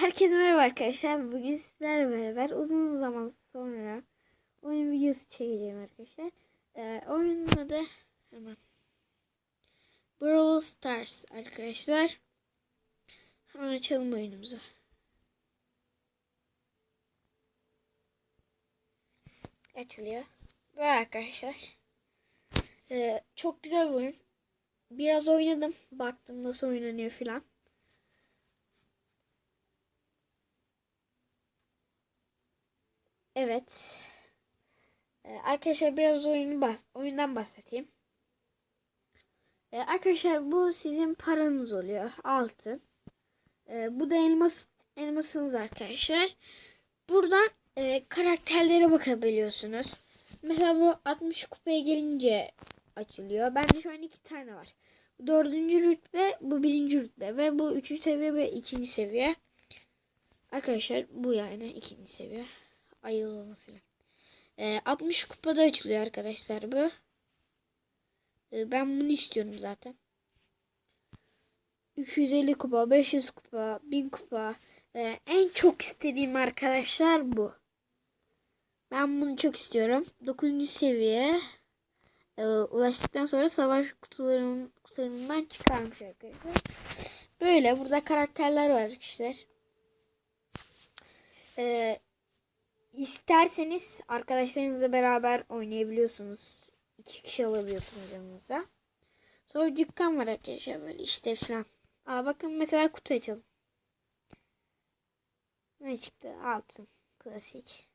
Herkese merhaba arkadaşlar. Bugün sizlerle beraber uzun zaman sonra oyun videosu çekeceğim arkadaşlar. Ee, oyunun adı hemen Brawl Stars arkadaşlar. Hemen açalım oyunumuzu. Açılıyor. Ve arkadaşlar. Ee, çok güzel bir oyun. Biraz oynadım. Baktım nasıl oynanıyor filan. Evet. Ee, arkadaşlar biraz oyunu bas oyundan bahsedeyim. Ee, arkadaşlar bu sizin paranız oluyor. Altın. Ee, bu da elmas elmasınız arkadaşlar. Buradan e, karakterlere bakabiliyorsunuz. Mesela bu 60 kupaya gelince açılıyor. Bende şu an iki tane var. Dördüncü rütbe, bu birinci rütbe ve bu üçüncü seviye ve ikinci seviye. Arkadaşlar bu yani ikinci seviye. Ayılı falan. Ee, 60 kupada açılıyor arkadaşlar bu. Ee, ben bunu istiyorum zaten. 250 kupa, 500 kupa, 1000 kupa. Ee, en çok istediğim arkadaşlar bu. Ben bunu çok istiyorum. 9. seviye e, ulaştıktan sonra savaş kutularının kutularından çıkarmış arkadaşlar. Böyle burada karakterler var arkadaşlar. Ee, isterseniz arkadaşlarınızla beraber oynayabiliyorsunuz. İki kişi alabiliyorsunuz yanınıza. Sonra dükkan var arkadaşlar böyle işte falan. Aa bakın mesela kutu açalım. Ne çıktı? Altın. Klasik.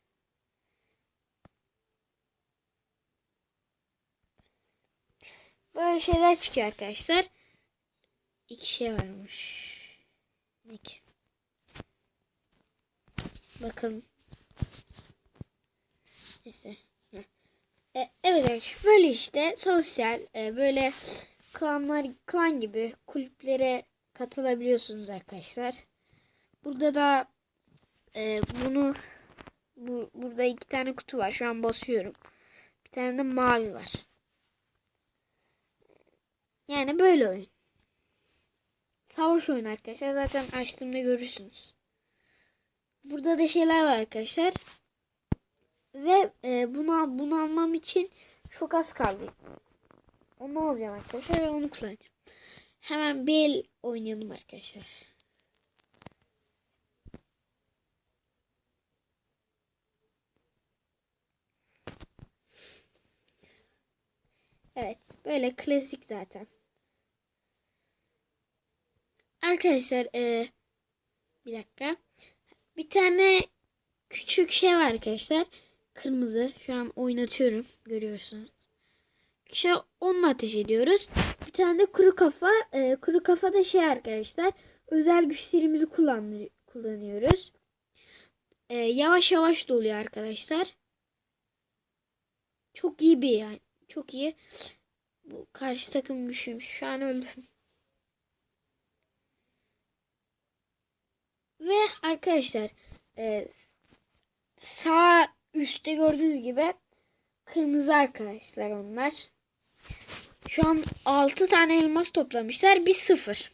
Böyle şeyler çıkıyor arkadaşlar. İki şey varmış. Ne ki? Neyse. E, evet arkadaşlar böyle işte sosyal e, böyle klanlar klan gibi kulüplere katılabiliyorsunuz arkadaşlar. Burada da e, bunu bu burada iki tane kutu var. Şu an basıyorum. Bir tane de mavi var. Yani böyle oyun. Savaş oyunu arkadaşlar. Zaten açtığımda görürsünüz. Burada da şeyler var arkadaşlar. Ve e, bunu, bunu almam için çok az kaldı. Onu alacağım arkadaşlar ve onu kullanacağım. Hemen bir el oynayalım arkadaşlar. Evet. Böyle klasik zaten. Arkadaşlar e, bir dakika. Bir tane küçük şey var arkadaşlar. Kırmızı. Şu an oynatıyorum. Görüyorsunuz. İşte onunla ateş ediyoruz. Bir tane de kuru kafa. E, kuru kafa da şey arkadaşlar. Özel güçlerimizi kullan kullanıyoruz. E, yavaş yavaş doluyor arkadaşlar. Çok iyi bir yani. Çok iyi. Bu karşı takım düşmüş. Şu an öldüm. Ve arkadaşlar e, sağ üstte gördüğünüz gibi kırmızı arkadaşlar onlar. Şu an 6 tane elmas toplamışlar. Biz 0.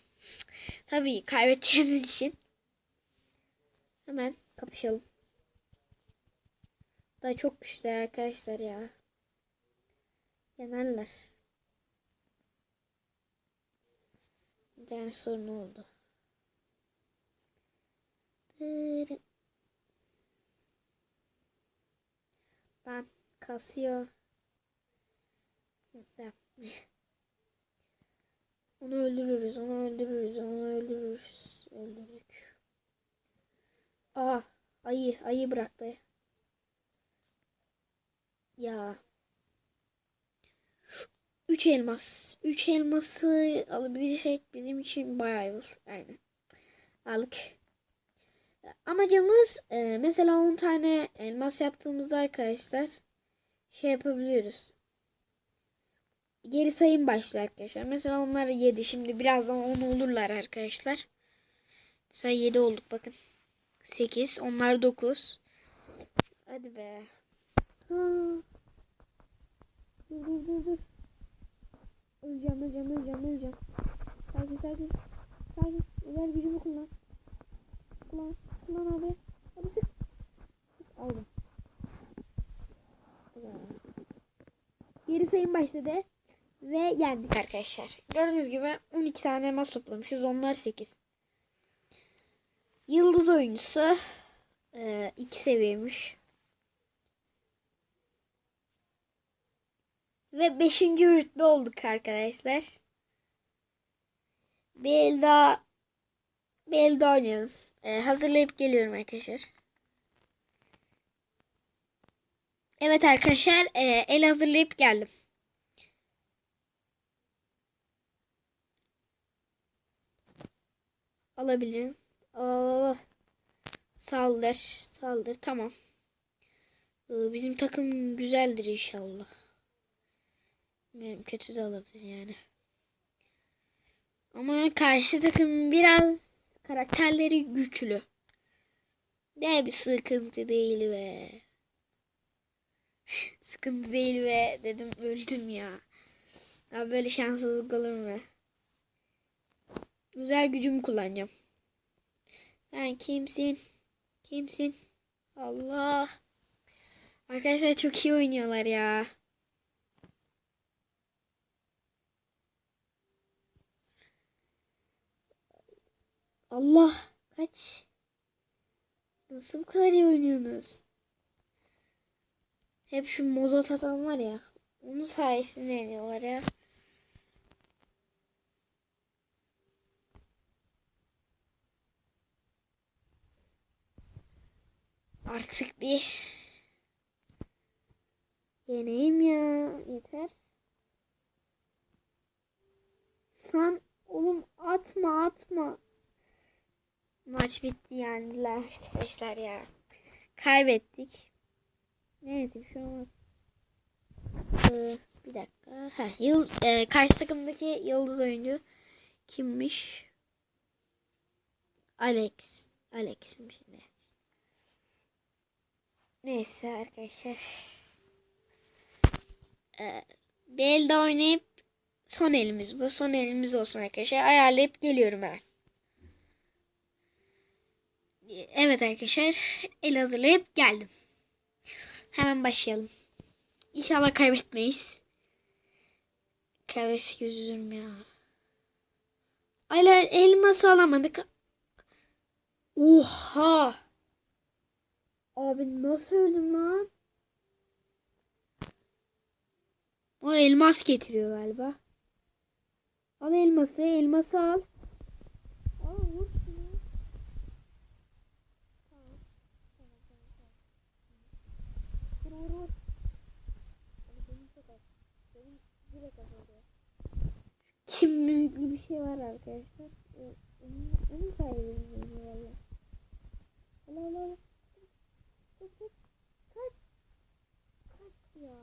Tabii kaybedeceğimiz için. Hemen kapışalım. Daha çok güçlü arkadaşlar ya. Yenerler. Bir tane sorun oldu. Lan kasıyor. Onu öldürürüz, onu öldürürüz, onu öldürürüz. Öldürdük. Aa, ayı, ayı bıraktı. Ya. Üç elmas. Üç elması alabilirsek bizim için bayağı olur. Aynen. Aldık. Amacımız e, mesela 10 tane elmas yaptığımızda arkadaşlar şey yapabiliyoruz. Geri sayım başlıyor arkadaşlar. Mesela onlar 7. Şimdi birazdan 10 olurlar arkadaşlar. Mesela 7 olduk bakın. 8. Onlar 9. Hadi be. Dur dur dur dur. Öleceğim öleceğim öleceğim öleceğim. Sakin sakin. Sakin. Özel gücümü kullan. Sık lan. Abi. Abi sık. Sık aldım. Geri sayım başladı. Ve yendik arkadaşlar. Gördüğünüz gibi 12 tane elmas toplamışız. Onlar 8. Yıldız oyuncusu 2 seviyeymiş. Ve 5. rütbe olduk arkadaşlar. Bir el daha oynayalım. Ee, hazırlayıp geliyorum arkadaşlar. Evet arkadaşlar e, el hazırlayıp geldim. Alabilirim. Aa, saldır. Saldır. Tamam. Ee, bizim takım güzeldir inşallah. Benim kötü de olabilir yani. Ama karşı takım biraz karakterleri güçlü. Ne bir sıkıntı değil be. sıkıntı değil be dedim öldüm ya. Ya böyle şanssızlık olur mu? Güzel gücümü kullanacağım. Sen kimsin? Kimsin? Allah. Arkadaşlar çok iyi oynuyorlar ya. Allah kaç. Nasıl bu kadar iyi oynuyorsunuz? Hep şu mozot atan var ya. Onun sayesinde yeniyorlar ya. Artık bir yeneyim ya. Yeter. Lan oğlum atma atma. Maç bitti yendiler arkadaşlar ya. Kaybettik. Neyse bir şey olmaz. Ee, bir dakika. Heh, yıl, e, karşı takımdaki yıldız oyuncu kimmiş? Alex. Alex'im şimdi. Neyse arkadaşlar. Ee, bir oynayıp son elimiz bu. Son elimiz olsun arkadaşlar. Ayarlayıp geliyorum hemen. Evet arkadaşlar. El hazırlayıp geldim. Hemen başlayalım. İnşallah kaybetmeyiz. Kaybetsek üzülürüm ya. Hala elması alamadık. Oha. Abi nasıl öldüm lan? O elmas getiriyor galiba. Al elması, elması. Al vur şunu. Tamam. Tamam, tamam, tamam. Vur vur vur. Abi benim çok az. Oluyor. Kim büyüklü bir şey var arkadaşlar. O- Onun, sayesinde valla. Allah. Kaç kaç. Kaç. Kaç ya.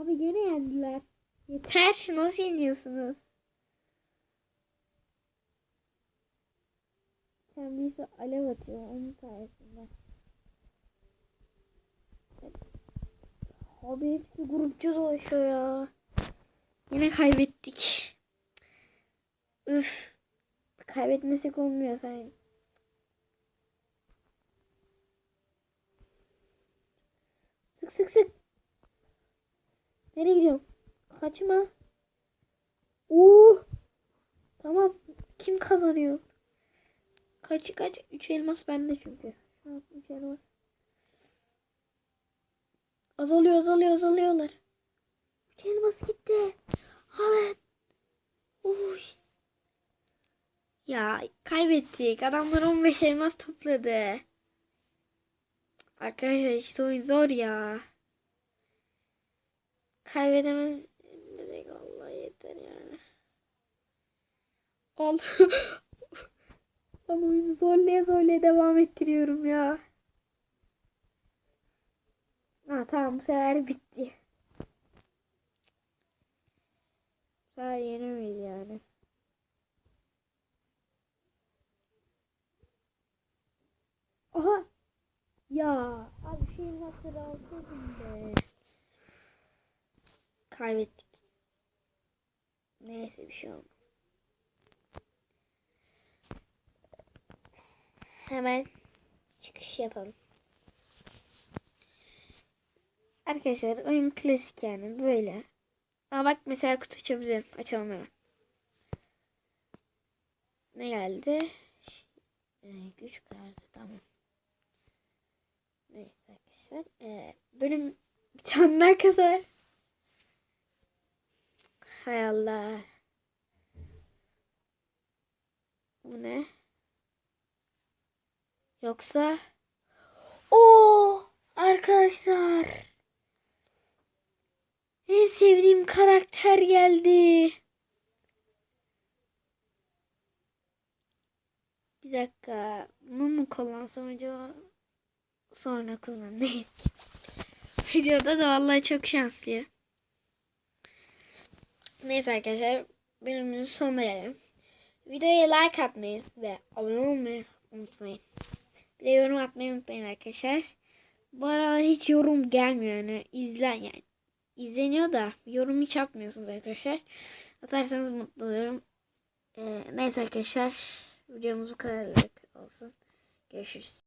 Abi gene yendiler. Yeter. Nasıl yeniyorsunuz? Sen birisi alev atıyor. Onun sayesinde. Abi hepsi grupça dolaşıyor ya. Yine kaybettik. Üf. Kaybetmesek olmuyor sanki. Sık sık sık. Nereye gidiyorum? Kaçma. Oo. Tamam. Kim kazanıyor? Kaç kaç? 3 elmas bende çünkü. Şu an 3 elmas. Azalıyor azalıyor azalıyorlar. 3 elmas gitti. Alın. Uy. Ya kaybettik. Adamlar 15 elmas topladı. Arkadaşlar işte oyun zor ya. Kaybedemez. Dedik Allah yeter yani. Al. Ama oyunu zorlaya zorlaya devam ettiriyorum ya. Ha tamam bu sefer bitti. Bu sefer yenemeyiz yani. Aha. Ya abi şu elmasları alsaydım be. Kaybettik. Neyse bir şey olmaz. hemen çıkış yapalım. Arkadaşlar oyun klasik yani böyle. Ama bak mesela kutu açabilirim. Açalım hemen. Ne geldi? Ee, güç kartı tamam. Neyse arkadaşlar. Ee, bölüm bir tane daha kazar. Hay Allah. Bu ne? Yoksa o arkadaşlar en sevdiğim karakter geldi. Bir dakika. Bunu mu kullansam acaba? Sonra kullan. Neyse. Videoda da vallahi çok şanslı. Neyse arkadaşlar. Bölümümüzün sonuna gelelim. Videoya like atmayı ve abone olmayı unutmayın. Bir de yorum atmayı unutmayın arkadaşlar. Bu aralar hiç yorum gelmiyor yani. İzlen yani. İzleniyor da yorum hiç atmıyorsunuz arkadaşlar. Atarsanız mutlu olurum. Ee, neyse arkadaşlar. Videomuz bu kadar olsun. Görüşürüz.